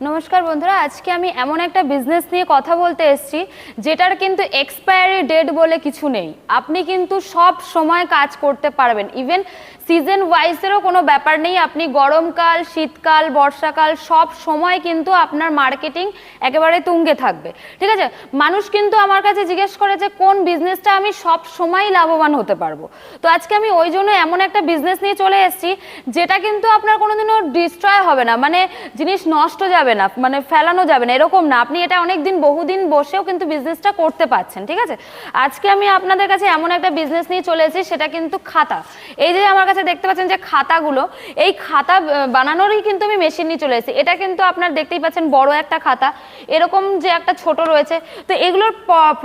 নমস্কার বন্ধুরা, আজকে আমি এমন একটা বিজনেস নিয়ে কথা বলতে এসেছি, যেটার কিন্তু এক্সপায়ারি ডেট বলে কিছু নেই। আপনি কিন্তু সব সময় কাজ করতে পারবেন। ইভেন সিজন ওয়াইজেরও কোনো ব্যাপার নেই, আপনি গরমকাল, শীতকাল, বর্ষাকাল সব সময় কিন্তু আপনার মার্কেটিং একেবারে তুঙ্গে থাকবে। ঠিক আছে? মানুষ কিন্তু আমার কাছে জিজ্ঞেস করে যে, কোন বিজনেসটা আমি সব সময় লাভবান হতে পারব? তো আজকে আমি ওই জন্য এমন একটা বিজনেস নিয়ে চলে এসেছি, যেটা কিন্তু আপনার কোনোদিনও ডিস্ট্রয় হবে না। মানে জিনিস নষ্ট যাবে না মানে ফেলানো যাবে না, এরকম না। আপনি এটা অনেক দিন বহুদিন বসেও কিন্তু বিজনেসটা করতে পারছেন, ঠিক আছে? আজকে আমি আপনাদের কাছে এমন একটা বিজনেস নিয়ে চলে এসেছি, সেটা কিন্তু খাতা। এই যে আমার কাছে দেখতে পাচ্ছেন যে খাতাগুলো, এই খাতা বানানোরই কিন্তু আমি মেশিন নিয়ে চলে এসেছি। এটা কিন্তু আপনার দেখতেই পাচ্ছেন বড় একটা খাতা। এরকম যে একটা ছোট রয়েছে। তো এগুলোর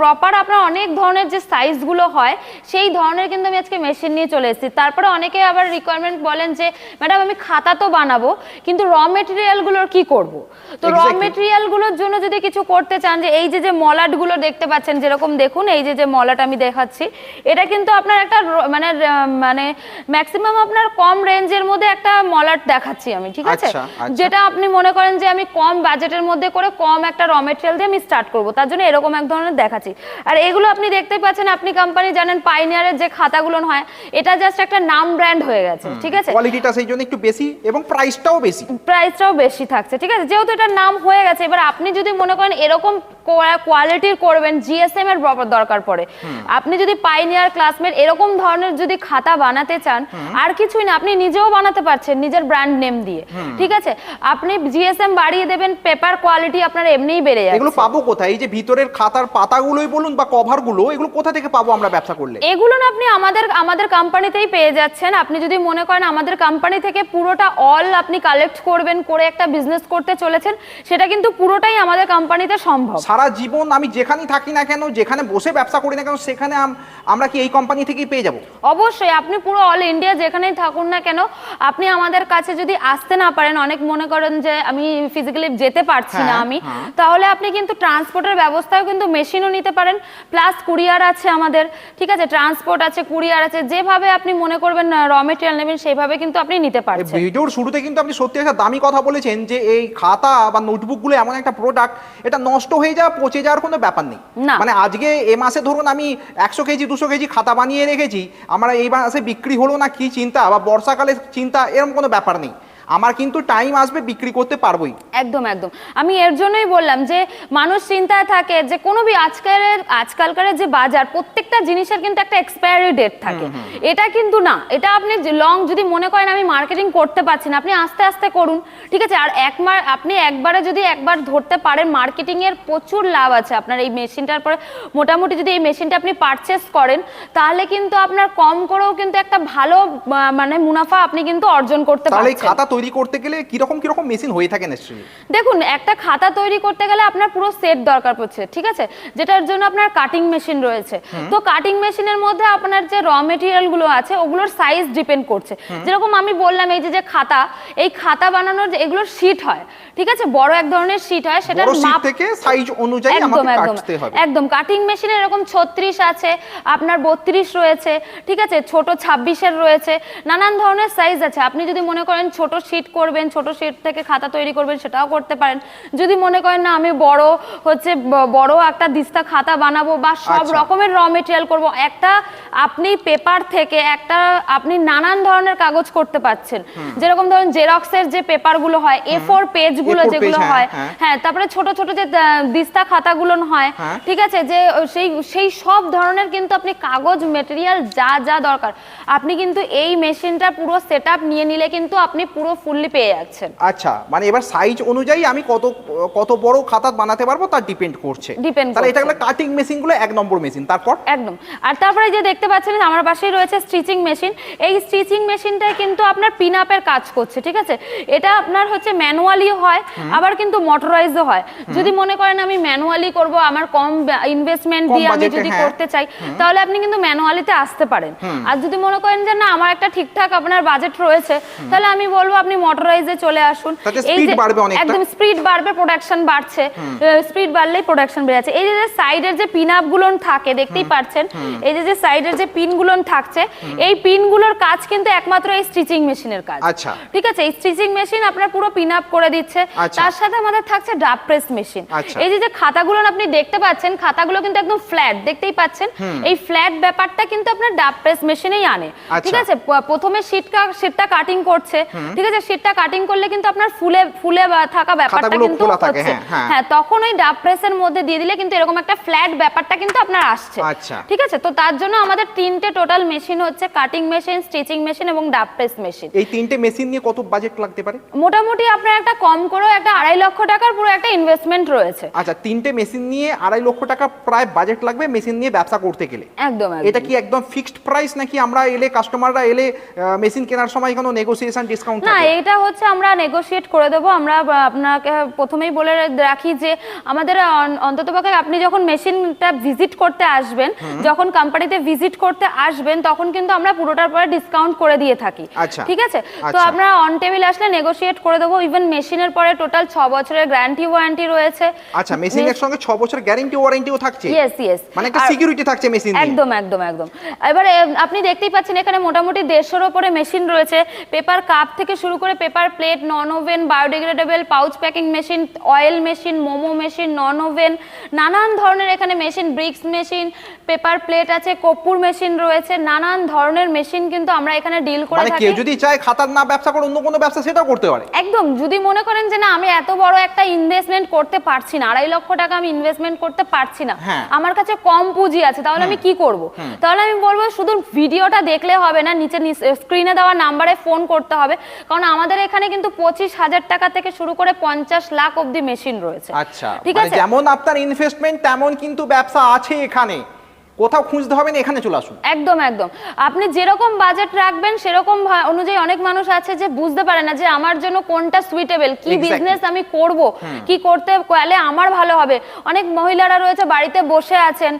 প্রপার আপনার অনেক ধরনের যে সাইজগুলো হয়, সেই ধরনের কিন্তু আমি আজকে মেশিন নিয়ে চলে এসেছি। তারপরে অনেকে আবার রিকোয়ারমেন্ট বলেন যে ম্যাডাম আমি খাতা তো বানাবো, কিন্তু র মেটেরিয়ালগুলোর কি করব? তো র Exactly. মেটেরিয়ালগুলোর জন্য যদি কিছু করতে চান যে এই যে যে মলাটগুলো দেখতে পাচ্ছেন যেরকম দেখুন এই যে যে মলাট আমি দেখাচ্ছি এটা কিন্তু আপনার একটা মানে মানে ম্যাক্সিমাম আপনার কম রেঞ্জের মধ্যে একটা মলাট দেখাচ্ছি আমি ঠিক আছে? আচ্ছা, আচ্ছা। যেটা আপনি মনে করেন যে আমি কম বাজেটের মধ্যে করে কম একটা র মেটেরিয়াল দিয়ে আমি স্টার্ট করব তার জন্য এরকম এক ধরনের দেখাচ্ছি। আর এগুলো আপনি দেখতে পাচ্ছেন আপনি কোম্পানি জানেন পাইনিয়ারের যে খাতাগুলো হয় এটা জাস্ট একটা নাম ব্র্যান্ড হয়ে গেছে ঠিক আছে? কোয়ালিটিটা সেই জন্য একটু বেশি এবং প্রাইসটাও বেশি। প্রাইসটাও বেশি থাকছে ঠিক আছে? যেহেতু এটার নাম হয়ে গেছে এবার আপনি যদি মনে করেন এরকম কোয়ালিটির করবেন জিএসএম এর দরকার পড়ে। আপনি যদি পাইনিয়ার ক্লাসমেট এরকম ধরনের যদি খাতা বানাতে চান আর কিছুই না আপনি নিজেও বানাতে পারছেন নিজের ব্র্যান্ড নেম দিয়ে। ঠিক আছে? আপনি জিএসএম বাড়িয়ে দেবেন পেপার কোয়ালিটি আপনার এমনিই বেড়ে এগুলো পাবো কোথায়? এই যে ভিতরের খাতার পাতাগুলোই বলুন বা কভারগুলো এগুলো কোথা থেকে পাবো আমরা ব্যবসা করলে? এগুলো না আপনি আমাদের আমাদের কোম্পানিতেই পেয়ে যাচ্ছেন। আপনি যদি মনে করেন আমাদের কোম্পানি থেকে পুরোটা অল আপনি কালেক্ট করবেন করে একটা বিজনেস করতে চলেছেন সেটা কিন্তু পুরোটাই আমাদের কোম্পানিতে সম্ভব। সারা জীবন আমি যেখানেই থাকি না কেন যেখানে বসে ব্যবসা করি না কেন সেখানে আমরা কি এই কোম্পানি থেকেই পেয়ে যাব? অবশ্যই আপনি পুরো অল ইন্ডিয়া যেখানেই থাকুন না কেন আপনি আমাদের কাছে যদি আসতে না পারেন অনেক মনে করেন যে আমি ফিজিক্যালি যেতে পারছি না হ্যাঁ, আমি হ্যাঁ। তাহলে আপনি কিন্তু ট্রান্সপোর্টের ব্যবস্থাও কিন্তু মেশিনও নিতে পারেন প্লাস কুরিয়ার আছে আমাদের ঠিক আছে? ট্রান্সপোর্ট আছে কুরিয়ার আছে যেভাবে আপনি মনে করবেন র মেটেরিয়াল নেবেন সেইভাবে কিন্তু আপনি নিতে এই পারছেন। ভিডিওর শুরুতে কিন্তু আপনি সত্যি একটা দামি কথা বলেছেন যে এই খাতা বা নোটবুকগুলো এমন একটা প্রোডাক্ট এটা নষ্ট হয়ে যাওয়া পচে যাওয়ার কোনো ব্যাপার নেই। মানে আজকে এ মাসে ধরুন আমি একশো কেজি দুশো কেজি খাতা বানিয়ে রেখেছি আমার এই মাসে বিক্রি হলো না কি চিন্তা বা বর্ষাকালে চিন্তা এরকম কোনো ব্যাপার নেই। আমার কিন্তু টাইম আসবে বিক্রি করতে পারবোই। একদম একদম। আমি এর জন্যই বললাম যে মানুষ চিন্তায় থাকে যে কোনো বি আজকালের আজকালকার যে বাজার প্রত্যেকটা জিনিসের কিন্তু একটা এক্সপায়ারি ডেট থাকে। এটা কিন্তু না। এটা আপনি লং যদি মনে করেন আমি মার্কেটিং করতে পারছি না আপনি আস্তে আস্তে করুন। ঠিক আছে? আর একবার আপনি একবারে যদি একবার ধরতে পারেন মার্কেটিং এর প্রচুর লাভ আছে। আপনার এই মেশিনটার পরে মোটামুটি যদি এই মেশিনটা আপনি পারচেস করেন তাহলে কিন্তু আপনার কম করেও কিন্তু একটা ভালো মানে মুনাফা আপনি কিন্তু অর্জন করতে পারছেন। তৈরি করতে গেলে কীরকম কীরকম মেশিন হয়ে থাকে নিশ্চয়ই? দেখুন একটা খাতা তৈরি করতে গেলে আপনার পুরো সেট দরকার পড়ছে ঠিক আছে? যেটার জন্য আপনার কাটিং মেশিন রয়েছে। তো কাটিং মেশিনের মধ্যে আপনার যে র মেটেরিয়ালগুলো আছে ওগুলোর সাইজ ডিপেন্ড করছে। যেরকম আমি বললাম এই যে যে খাতা এই খাতা বানানোর যে এগুলোর শীট হয় ঠিক আছে? বড় এক ধরনের শীট হয় সেটার মাপ থেকে সাইজ অনুযায়ী একদম আমাকে একদম। কাটতে হবে। একদম কাটিং মেশিনে এরকম ছত্রিশ আছে আপনার বত্রিশ রয়েছে ঠিক আছে? ছোট ছাব্বিশের রয়েছে নানান ধরনের সাইজ আছে। আপনি যদি মনে করেন ছোট শীট করবেন ছোট শিট থেকে খাতা তৈরি করবেন সেটাও করতে পারেন যদি মনে করেন না আমি বড় হচ্ছে বড় একটা দিস্তা খাতা বানাবো বা সব আচ্ছা। রকমের র মেটেরিয়াল করব একটা আপনি পেপার থেকে একটা আপনি নানান ধরনের কাগজ করতে পাচ্ছেন যেরকম ধরুন জেরক্সের যে পেপারগুলো হয় এ ফোর পেজগুলো A4 যেগুলো হ্যাঁ, হয় হ্যাঁ। হ্যাঁ তারপরে ছোট ছোট যে দিস্তা খাতাগুলো হয় হ্যাঁ। ঠিক আছে যে সেই সেই সব ধরনের কিন্তু আপনি কাগজ মেটেরিয়াল যা যা দরকার। আপনি কিন্তু এই মেশিনটা পুরো সেট নিয়ে নিলে কিন্তু আপনি পুরো ফুললি পেয়ে যাচ্ছেন। আচ্ছা মানে এবার সাইজ অনুযায়ী আমি কত কত বড় খাতা বানাতে পারব তার ডিপেন্ড করছে। Depend তাহলে এটা। কাটিং মেশিনগুলো এক নম্বর মেশিন তারপর? একদম। আর তারপরে যে দেখতে পাচ্ছেন আমার পাশেই রয়েছে স্টিচিং মেশিন এই স্টিচিং মেশিনটাই কিন্তু আপনার পিন আপের কাজ করছে ঠিক আছে? এটা আপনার হচ্ছে ম্যানুয়ালি হয় আবার কিন্তু মোটরাইজও হয়। যদি মনে করেন আমি ম্যানুয়ালি করব আমার কম ইনভেস্টমেন্ট দিয়ে আমি যদি হ্যাঁ। করতে চাই তাহলে আপনি কিন্তু ম্যানুয়ালিতে আসতে পারেন। আর যদি মনে করেন যে না আমার একটা ঠিকঠাক আপনার বাজেট রয়েছে তাহলে আমি বলব আপনি মোটরাইজে চলে আসুন। এই যে- একদম স্পিড বাড়বে প্রোডাকশন বাড়ছে। স্পিড বাড়লেই প্রোডাকশন বেড়ে যাচ্ছে। এই যে সাইডের যে পিন আপগুলো থাকে দেখতেই পাচ্ছেন এই যে যে সাইডের যে পিনগুলো থাকছে এই পিনগুলোর কাজ কিন্তু একমাত্র এই স্টিচিং মেশিনের কাজ। আচ্ছা। ঠিক আছে? এই স্টিচিং মেশিন আপনার পুরো পিন আপ করে দিচ্ছে। আচ্ছা। তার সাথে আমাদের থাকছে ডাব প্রেস মেশিন। এই যে যে খাতাগুলো আপনি দেখতে পাচ্ছেন খাতাগুলো কিন্তু একদম ফ্ল্যাট দেখতেই পাচ্ছেন? এই ফ্ল্যাট ব্যাপারটা কিন্তু আপনার ডাব প্রেস মেশিনেই আনে। আচ্ছা। ঠিক আছে? প্রথমে শীটটা শীটটা কাটিং করছে। ঠিক আছে? শীটটা কাটিং করলে কিন্তু আপনার ফুলে ফুলে থাকা ব্যাপারটা কিন্তু হচ্ছে। হ্যাঁ, হ্যাঁ। হ্যাঁ তখন ওই ডাব প্রেসের মধ্যে দিয়ে দিলে কিন্তু এরকম একটা ফ্ল্যাট ব্যাপারটা কিন্তু আপনার আসছে। আচ্ছা। ঠিক আছে? তো তার জন্য আমাদের তিনটে টোটাল মেশিন হচ্ছে কাটিং মেশিন স্টিচিং মেশিন এবং ডাব প্রেস মেশিন এই তিনটে মেশিন নিয়ে কত বাজেট লাগতে পারে? মোটামুটি আপনার একটা কম করেও একটা আড়াই লক্ষ টাকার পুরো একটা ইনভেস্টমেন্ট রয়েছে। আচ্ছা তিনটে মেশিন নিয়ে আড়াই লক্ষ টাকা প্রায় বাজেট লাগবে মেশিন নিয়ে ব্যবসা করতে গেলে। একদম এটা কি একদম ফিক্সড প্রাইস নাকি আমরা এলে কাস্টমাররা এলে মেশিন কেনার সময় কোনো নেগোসিয়েশন ডিসকাউন্ট না এটা হচ্ছে আমরা নেগোশিয়েট করে দেবো। আমরা আপনাকে প্রথমেই বলে রাখি যে আমাদের অন্তত পক্ষে আপনি যখন মেশিনটা ভিজিট করতে আসবেন যখন কোম্পানিতে ভিজিট করতে আসবেন তখন কিন্তু আমরা পুরোটার পরে ডিসকাউন্ট করে দিয়ে থাকি। আচ্ছা। ঠিক আছে? তো আচ্ছা। আপনারা অন টেবিল আসলে নেগোশিয়েট করে দেবো। ইভেন মেশিনের পরে টোটাল ছ বছরের গ্যারান্টি ওয়ারেন্টি রয়েছে। আচ্ছা মেশিনের সঙ্গে ছ বছর গ্যারেন্টি ওয়ারেন্টিও থাকছে? ইয়েস ইয়েস মানে একটা সিকিউরিটি থাকছে মেশিন একদম একদম একদম। এবারে আপনি দেখতেই পাচ্ছেন এখানে মোটামুটি দেড়শোর ওপরে মেশিন রয়েছে। পেপার কাপ থেকে শুরু করে paper plate non woven biodegradable pouch packing machine oil machine momo machine non woven নানান ধরনের এখানে machine bricks machine paper plate আছে কর্পূর মেশিন রয়েছে নানান ধরনের মেশিন কিন্তু আমরা এখানে ডিল করে মানে থাকি। কেউ যদি চায় খাতার না ব্যবসা করে অন্য কোনো ব্যবসা সেটাও করতে পারে। একদম যদি মনে করেন যে না আমি এত বড় একটা ইনভেস্টমেন্ট করতে পারছি না আড়াই লক্ষ টাকা আমি ইনভেস্টমেন্ট করতে পারছি না হ্যাঁ। আমার কাছে কম পুঁজি আছে তাহলে আমি কি করব? তাহলে আমি বলব শুধু ভিডিওটা দেখলে হবে না নিচে স্ক্রিনে দেওয়া নাম্বারে ফোন করতে হবে কারণ আমাদের এখানে কিন্তু পঁচিশ হাজার টাকা থেকে শুরু করে পঞ্চাশ লাখ অব্দি মেশিন রয়েছে। আচ্ছা ঠিক মানে আছে? যেমন আপনার ইনভেস্টমেন্ট তেমন কিন্তু ব্যবসা আছে এখানে। কোথাও খুঁজতে হবে না এখানে চলে আসুন। একদম একদম। আপনি যেরকম বাজেট রাখবেন সেরকম অনুযায়ী অনেক মানুষ আছে যে বুঝতে পারে না যে আমার জন্য কোনটা সুইটেবল কি বিজনেস আমি করব কি করতে গেলে আমার ভালো হবে। অনেক মহিলারা রয়েছে বাড়িতে বসে আছেন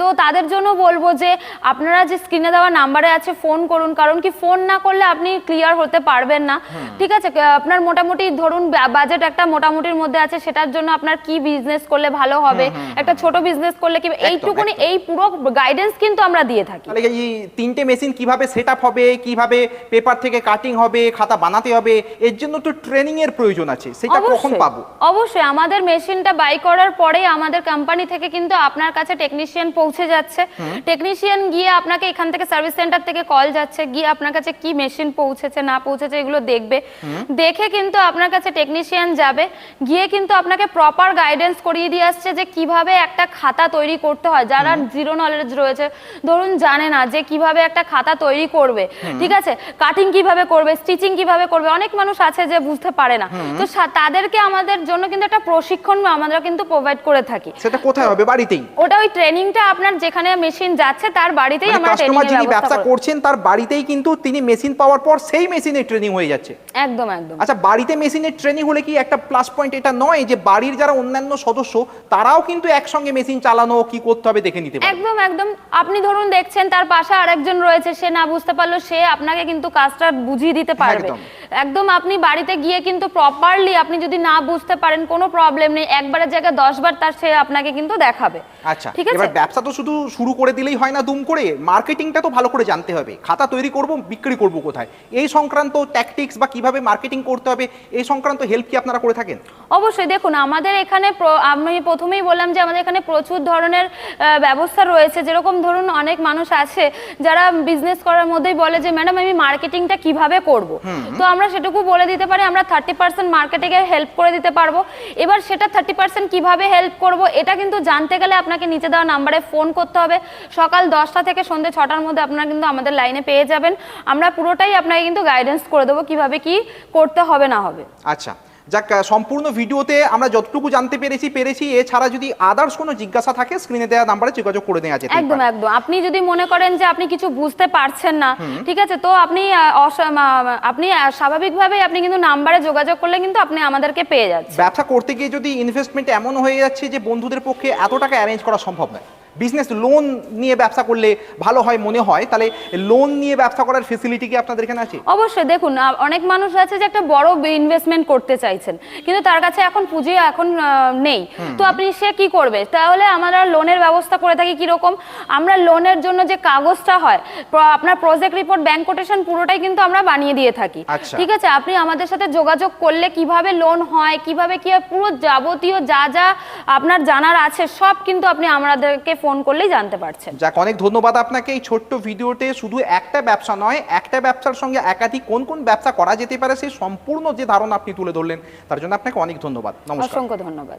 তো তাদের জন্য বলব যে আপনারা যে স্ক্রিনে দেওয়া নাম্বারে আছে ফোন করুন। কারণ কি ফোন না করলে আপনি ক্লিয়ার হতে পারবেন না। ঠিক আছে? আপনার মোটামুটি ধরুন বাজেট একটা মোটামুটির মধ্যে আছে সেটার জন্য আপনার কি বিজনেস করলে ভালো হবে? একটা ছোট বিজনেস করলে কি এইটুকুনি এই পুরো গাইডেন্স কিন্তু আমরা দিয়ে থাকি। তাহলে এই তিনটে মেশিন কীভাবে সেট হবে কীভাবে পেপার থেকে কাটিং হবে খাতা বানাতে হবে এর জন্য তো ট্রেনিং এর প্রয়োজন আছে সেটা কখন পাবো? অবশ্যই। আমাদের মেশিনটা বাই করার পরে আমাদের কোম্পানি থেকে কিন্তু আপনার কাছে টেকনিশিয়ান পৌঁছে যাচ্ছে। টেকনিশিয়ান গিয়ে আপনাকে এখান থেকে সার্ভিস সেন্টার থেকে কল যাচ্ছে গিয়ে আপনার কাছে কি মেশিন পৌঁছেছে না পৌঁছেছে এগুলো দেখবে। দেখে কিন্তু আপনার কাছে টেকনিশিয়ান যাবে গিয়ে কিন্তু আপনাকে প্রপার গাইডেন্স করিয়ে দিয়ে আসছে যে কীভাবে একটা খাতা তৈরি করতে হয়। যারা জিরো নলেজ রয়েছে। ধরুন জানে না যে কীভাবে একটা খাতা তৈরি করবে ঠিক আছে? কাটিং কীভাবে করবে স্টিচিং কীভাবে করবে অনেক মানুষ আছে যে বুঝতে পারে না। তো তাদেরকে আমাদের জন্য কিন্তু একটা প্রশিক্ষণ আমরা কিন্তু প্রোভাইড করে থাকি। সেটা কোথায় হবে? বাড়িতেই? ওটা ওই ট্রেনিংটা আপনার যেখানে মেশিন যাচ্ছে তার বাড়িতেই মানে আমরা ট্রেনিং ব্যবস্থা ব্যবসা করছেন তার বাড়িতেই কিন্তু তিনি মেশিন পাওয়ার পর সেই মেশিনে ট্রেনিং হয়ে যাচ্ছে। একদম একদম। আচ্ছা বাড়িতে মেশিনের ট্রেনিং হলে কি একটা প্লাস পয়েন্ট এটা নয় যে বাড়ির যারা অন্যান্য সদস্য তারাও কিন্তু একসঙ্গে মেশিন চালানো কি করতে হবে দেখে নিতে পারে? একদম একদম। আপনি ধরুন দেখছেন তার পাশে আরেকজন রয়েছে সে না বুঝতে পারল সে আপনাকে কিন্তু কাজটা বুঝিয়ে দিতে পারবে। একদম। আপনি বাড়িতে গিয়ে কিন্তু প্রপারলি আপনি যদি না বুঝতে পারেন কোনো প্রবলেম নেই। একবারের জায়গায় দশবার তার সে আপনাকে কিন্তু দেখাবে। আচ্ছা ঠিক আছে? এবার ব্যবসা তো শুধু শুরু করে দিলেই হয় না দুম করে। মার্কেটিংটা তো ভালো করে জানতে হবে। খাতা তৈরি করব বিক্রি করব কোথায়? এই সংক্রান্ত ট্যাকটিক্স বা কীভাবে মার্কেটিং করতে হবে এই সংক্রান্ত হেল্প কি আপনারা করে থাকেন? অবশ্যই। দেখুন আমাদের এখানে আমি প্রথমেই বললাম যে আমাদের এখানে প্রচুর ধরনের ব্যবস্থা রয়েছে। যেরকম ধরুন অনেক মানুষ আছে যারা বিজনেস করার মধ্যেই বলে যে ম্যাডাম আমি মার্কেটিংটা কীভাবে করব? তো আমরা সেটুকু বলে দিতে পারি, আমরা থার্টি পার্সেন্ট মার্কেটিংয়ে হেল্প করে দিতে পারব। এবার সেটা থার্টি পার্সেন্ট কীভাবে হেল্প করব, এটা কিন্তু জানতে গেলে আপনাকে নিচে দেওয়া নাম্বারে ফোন করতে হবে। সকাল দশটা থেকে সন্ধ্যে ছটার মধ্যে আপনারা কিন্তু আমাদের লাইনে পেয়ে যাবেন। আমরা পুরোটাই আপনাকে কিন্তু গাইডেন্স করে দেবো কীভাবে কি করতে হবে না হবে। আচ্ছা যাক সম্পূর্ণ ভিডিওতে আমরা যতটুকু জানতে পেরেছি পেরেছি। এছাড়া যদি আদার্স কোনো জিজ্ঞাসা থাকে স্ক্রিনে দেওয়া নাম্বারে যোগাযোগ করে নেওয়া যেতে একদম একদম। আপনি যদি মনে করেন যে আপনি কিছু বুঝতে পারছেন না ঠিক আছে? তো আপনি আপনি আহ, স্বাভাবিকভাবেই আপনি কিন্তু নাম্বারে যোগাযোগ করলে কিন্তু আপনি আমাদেরকে পেয়ে যাচ্ছেন। ব্যবসা করতে গিয়ে যদি ইনভেস্টমেন্ট এমন হয়ে যাচ্ছে যে বন্ধুদের পক্ষে এত টাকা অ্যারেঞ্জ করা সম্ভব নয়। বিজনেস লোন নিয়ে ব্যবসা করলে ভালো হয় মনে হয় তাহলে লোন নিয়ে ব্যবসা করার ফেসিলিটি কি আপনাদের এখানে আছে? অবশ্যই দেখুন অনেক মানুষ আছে যে একটা বড় ইনভেস্টমেন্ট করতে চাইছেন কিন্তু তার কাছে এখন পুঁজি এখন নেই। তো আপনি সে কি করবে? তাহলে আমরা লোনের ব্যবস্থা করে থাকি কীরকম? আমরা লোনের জন্য যে কাগজটা হয় আপনার প্রজেক্ট রিপোর্ট ব্যাংক কোটেশন পুরোটাই কিন্তু আমরা বানিয়ে দিয়ে থাকি। আচ্ছা। ঠিক আছে আপনি আমাদের সাথে যোগাযোগ করলে কীভাবে লোন হয় কীভাবে কি পুরো যাবতীয় যা যা আপনার জানার আছে সব কিন্তু আপনি আমাদেরকে ফোন করলেই জানতে পারছেন। যাক অনেক ধন্যবাদ আপনাকে। এই ছোট্ট ভিডিওতে শুধু একটা ব্যবসা নয় একটা ব্যবসার সঙ্গে একাধিক কোন কোন ব্যবসা করা যেতে পারে সেই সম্পূর্ণ যে ধারণা আপনি তুলে ধরলেন তার জন্য আপনাকে অনেক ধন্যবাদ। নমস্কার। অসংখ্য ধন্যবাদ।